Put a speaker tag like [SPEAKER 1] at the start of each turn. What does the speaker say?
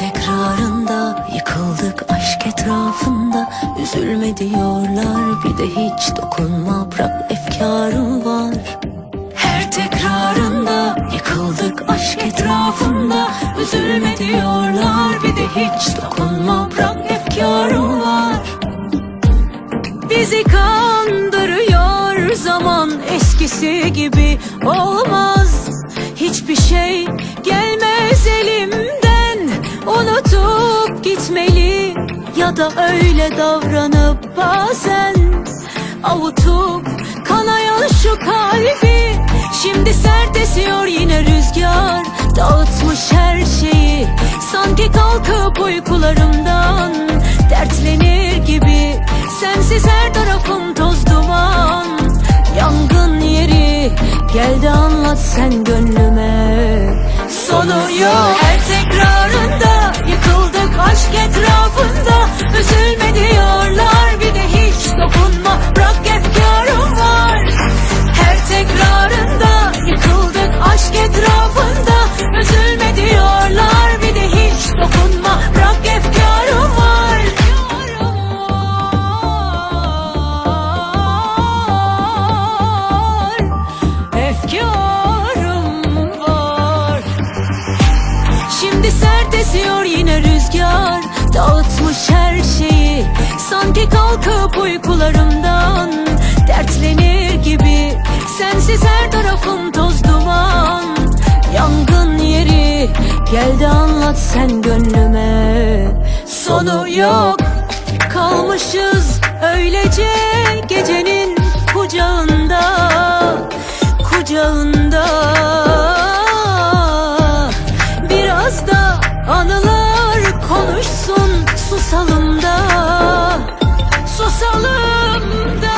[SPEAKER 1] tekrarında yıkıldık aşk etrafında. Üzülme diyorlar bir de hiç dokunma bırak efkarım var. Her tekrarında yıkıldık aşk etrafında. Üzülme diyorlar bir de hiç dokunma bırak efkarım var. Bizi kandırıyor zaman eskisi gibi. Olmaz Hiçbir şey gelmez elimden gitmeli ya da öyle davranıp bazen Avutup kanayan şu kalbi. Şimdi sert esiyor yine rüzgar Dağıtmış her şeyi. Sanki kalkıp uykularımdan Dertlenir gibi. Sensiz her tarafım toz duman. Yangın yeri Geldi anlat sen gönlüme. Sonu yok. Her tekrarında Yıkıldık aşk Üzülme diyorlar Sanki kalkıp uykularımdan Dertlenir gibi. Sensiz her tarafım toz duman. Yangın yeri Geldi anlat sen gönlüme. Sonu yok Kalmışız öylece gecenin kucağında Kucağında. Biraz da anılar konuşsun susalım da susalım da